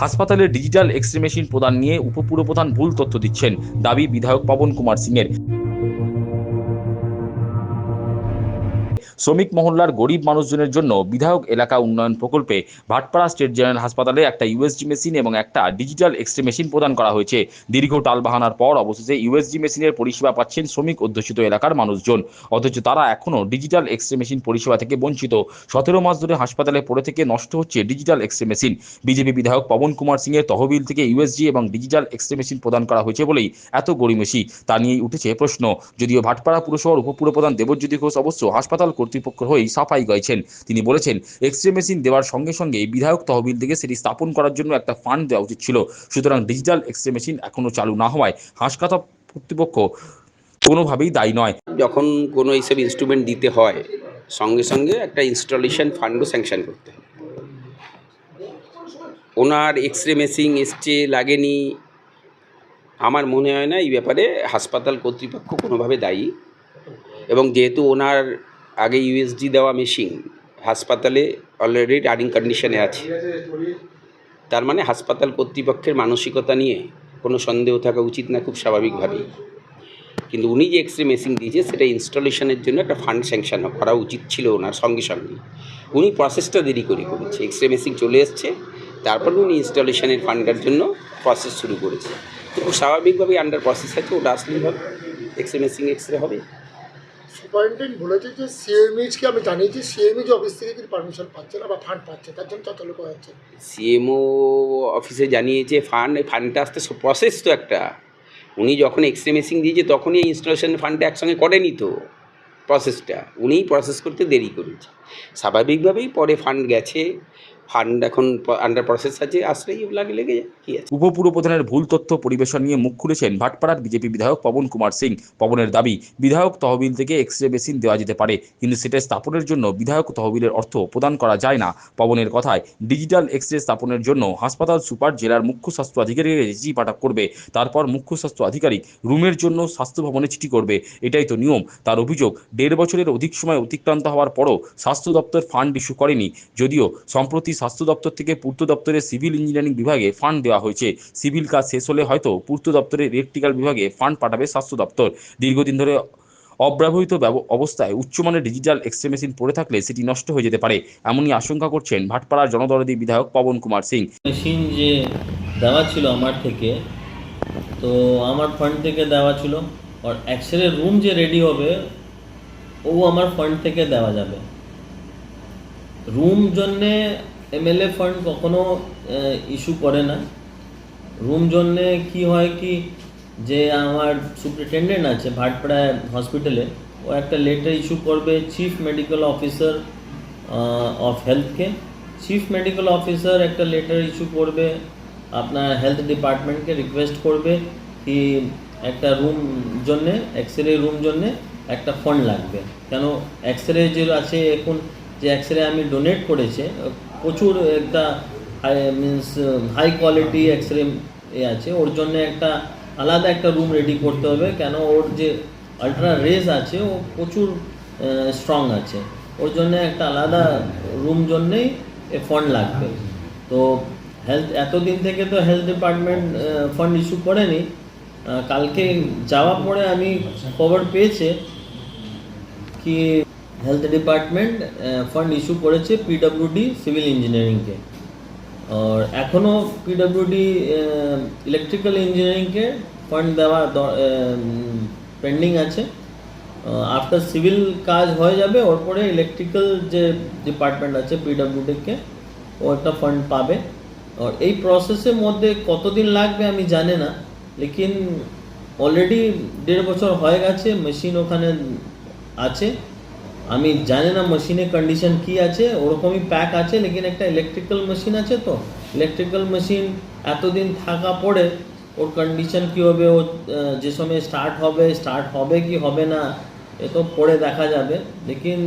হাসপাতালে digital x ray machine প্রদান নিয়ে উপপুরপ্রধান ভুল তথ্য দিচ্ছেন দাবি বিধায়ক পবন কুমার সিংয়ের। শ্রমিক মহল্লার গরিব মানুষজনের জন্য বিধায়ক এলাকা উন্নয়ন প্রকল্পে ভাটপাড়া স্টেট জেনারেল হাসপাতালে একটা ইউএসজি মেশিন এবং একটা ডিজিটাল এক্সরে মেশিন প্রদান করা হয়েছে। দীর্ঘ টালবাহানার পর অবশেষে ইউএসজি মেশিনের পরিষেবা পাচ্ছেন শ্রমিক অধ্যুষিত এলাকার মানুষজন। অথচ তারা এখনও ডিজিটাল এক্সরে মেশিন পরিষেবা থেকে বঞ্চিত। সতেরো মাস ধরে হাসপাতালে পড়ে থেকে নষ্ট হচ্ছে ডিজিটাল এক্সরে মেশিন। বিজেপি বিধায়ক পবন কুমার সিংয়ের তহবিল থেকে ইউএসজি এবং ডিজিটাল এক্সরে মেশিন প্রদান করা হয়েছে বলেই এত গরিমেশি তা নিয়েই উঠেছে প্রশ্ন। যদিও ভাটপাড়া পুরসভার উপপুরপ্রধান দেবজ্যোতি ঘোষ অবশ্য হাসপাতাল কর্তৃপক্ষ হয়েই সাফাই গাইছেন তিনি বলেছেন এক্সরে মেশিন দেওয়ার সঙ্গে সঙ্গে বিধায়ক তহবিল থেকে সেটি স্থাপন করার জন্য একটা ফান্ড দেওয়া উচিত ছিল। সুতরাং ডিজিটাল এক্সরে মেশিন এখনও চালু না হওয়ায় হাসপাতাল কর্তৃপক্ষ কোনোভাবেই দায়ী নয়। যখন কোনো এইসব ইনস্ট্রুমেন্ট দিতে হয়, সঙ্গে সঙ্গে একটা ইনস্টলেশন ফান্ডও স্যাংশন করতে হয় ওনার এক্স রে মেশিন এসছে, লাগেনি, আমার মনে হয় না এই ব্যাপারে হাসপাতাল কর্তৃপক্ষ কোনোভাবে দায়ী। এবং যেহেতু ওনার আগে ইউএসডি দেওয়া মেশিন হাসপাতালে অলরেডি রানিং কন্ডিশনে আছে। তার মানে হাসপাতাল কর্তৃপক্ষের মানসিকতা নিয়ে কোনো সন্দেহ থাকা উচিত না, খুব স্বাভাবিকভাবেই। কিন্তু উনি যে এক্স রে মেশিন দিয়েছে, সেটা ইনস্টলেশনের জন্য একটা ফান্ড স্যাংশন করা উচিত ছিল ওনার সঙ্গে সঙ্গে। উনি প্রসেসটা দেরি করে করেছে। এক্স রে মেশিন চলে এসছে, তারপর উনি ইনস্টলেশনের ফান্ডের জন্য প্রসেস শুরু করেছে। তো স্বাভাবিকভাবেই আন্ডার প্রসেস আছে, ওটা আসলেই হবে। X ray machine X ray হবে। সুপারিনটেন্ডেন্ট বলেছে যে সিএমএইচকে আমি জানিয়েছি সিএমএইচ অফিস থেকে কিন্তু পারমিশন পাচ্ছে না বা ফান্ড পাচ্ছে, তার জন্য চালু করা হচ্ছে। সিএমও অফিসে জানিয়েছে ফান্ড এই ফান্ডটা আসতে প্রসেস তো একটা। উনি যখন এক্স রে মেশিন দিয়েছে, তখনই এই ইনস্টলেশন ফান্ডটা একসঙ্গে করেনি তো প্রসেসটা উনিই প্রসেস করতে দেরি করেছে। স্বাভাবিকভাবেই পরে ফান্ড গেছে। ফান্ড এখন আন্ডার প্রসেস আছে, আসলেই লাগে লেগে কী আছে? উপপুরপ্রধানের ভুল তথ্য পরিবেশন নিয়ে মুখ খুলেছেন ভাটপাড়ার বিজেপি বিধায়ক পবন কুমার সিং। পবনের দাবি, বিধায়ক তহবিল থেকে এক্স রে মেশিন দেওয়া যেতে পারে, কিন্তু সেটা স্থাপনের জন্য বিধায়ক তহবিলের অর্থ প্রদান করা যায় না। পবনের কথায়, ডিজিটাল এক্স রে স্থাপনের জন্য হাসপাতাল সুপার জেলার মুখ্য স্বাস্থ্য আধিকারিকের চিঠি পাঠাক করবে। তারপর মুখ্য স্বাস্থ্য আধিকারিক রুমের জন্য স্বাস্থ্য ভবনে চিঠি করবে। এটাই তো নিয়ম। তার অভিযোগ, দেড় বছরের অধিক সময় অতিক্রান্ত হওয়ার পরও স্বাস্থ্য দপ্তর ফান্ড ইস্যু করেনি। যদিও, সম্প্রতি স্বাস্থ্য দপ্তর থেকে পূর্ত দপ্তরের সিভিল ইঞ্জিনিয়ারিং বিভাগে ফান্ড দেওয়া হয়েছে। সিভিল কাজ শেষ হলে হয়তো পূর্ত দপ্তরের ইলেকট্রিক্যাল বিভাগে ফান্ড পাঠাবে স্বাস্থ্য দপ্তর। দীর্ঘদিন ধরে অব্যবহৃত ব্যব- অবস্থায় উচ্চমানের ডিজিটাল এক্সরে মেশিন পড়ে থাকলে সেটি নষ্ট হয়ে যেতে পারে, এমনই আশঙ্কা করছেন ভাটপাড়ার জনদরদী বিধায়ক পবন কুমার সিং। মেশিন যে দেওয়া ছিল আমার থেকে, তো আমার ফান্ড থেকে দেওয়া ছিল, আর এক্সরে রুম যে রেডি হবে, ও আমার ফান্ড থেকে দেওয়া যাবে। রুম জন্যে এমএলএ ফান্ড কখনো ইস্যু করে না। রুম জন্যে কি হয় কি, যে আমার সুপ্রিটেন্ডেন্ট আছে, ভাটপাড়া হসপিটালে ও একটা লেটার ইস্যু করবে চিফ মেডিকেল অফিসার অফ হেলথকে চিফ মেডিকেল অফিসার একটা লেটার ইস্যু করবে, আপনার হেলথ ডিপার্টমেন্টকে রিকোয়েস্ট করবে কি একটা রুম জন্যে এক্স রে রুম জন্যে একটা ফান্ড লাগবে। কেন এক্স রে যে আছে, এখন যে এক্স রে আমি ডোনেট করেছে প্রচুর একটা high means high quality x ray এ আছে। ওর জন্য একটা আলাদা একটা রুম রেডি করতে হবে। কেন? ওর যে আলট্রা রেজ আছে ও প্রচুর স্ট্রং আছে। ওর জন্য একটা আলাদা রুম জন্যেই এ ফান্ড লাগবে। তো হেলথ এতদিন থেকে তো হেলথ ডিপার্টমেন্ট ফান্ড ইস্যু করেনি। কালকে যাওয়ার পরে আমি খবর পেয়েছে কি হেলথ ডিপার্টমেন্ট ফান্ড ইস্যু করেছে পিডব্লিউডি সিভিল ইঞ্জিনিয়ারিংকে আর এখনও পিডব্লিউডি ইলেকট্রিক্যাল ইঞ্জিনিয়ারিংকে ফান্ড দেওয়া পেন্ডিং আছে। আফটার সিভিল কাজ হয়ে যাবে, ওর পরে ইলেকট্রিক্যাল যে ডিপার্টমেন্ট আছে পিডব্লিউডিকে ও একটা ফান্ড পাবে। আর এই প্রসেসের মধ্যে কতদিন লাগবে আমি জানি না, লেকিন অলরেডি দেড় বছর হয়ে গেছে মেশিন ওখানে আছে। আমি জানি না মেশিনের কন্ডিশন কি আছে, ওরকমই প্যাক আছে, লেকিন একটা ইলেকট্রিক্যাল মেশিন আছে তো। ইলেকট্রিক্যাল মেশিন এতদিন থাকা পড়ে ওর কন্ডিশন কী হবে, ও যে সময় স্টার্ট হবে স্টার্ট হবে কি হবে না, এ তো পরে দেখা যাবে, লেকিন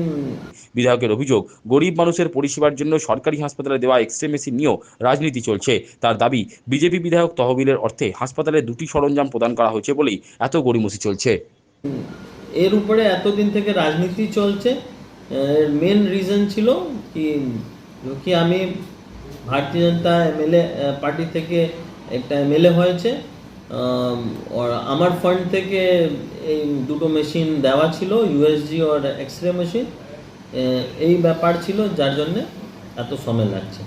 বিধায়কের অভিযোগ, গরিব মানুষের পরিষেবার জন্য সরকারি হাসপাতালে দেওয়া এক্সরে মেশিন নিয়েও রাজনীতি চলছে। তার দাবি, বিজেপি বিধায়ক তহবিলের অর্থে হাসপাতালে দুটি সরঞ্জাম প্রদান করা হয়েছে বলেই এত গড়িমসি চলছে। এর উপরে এতদিন থেকে রাজনীতি চলছে। এর মেন রিজন ছিল কি কি আমি ভারতীয় জনতা এমএলএ পার্টি থেকে একটা এমএলএ হয়েছে। আমার ফান্ড থেকে এই দুটো মেশিন দেওয়া ছিল ইউএসজি আর এক্স রে মেশিন এই ব্যাপার ছিল, যার জন্যে এত সময় লাগছে।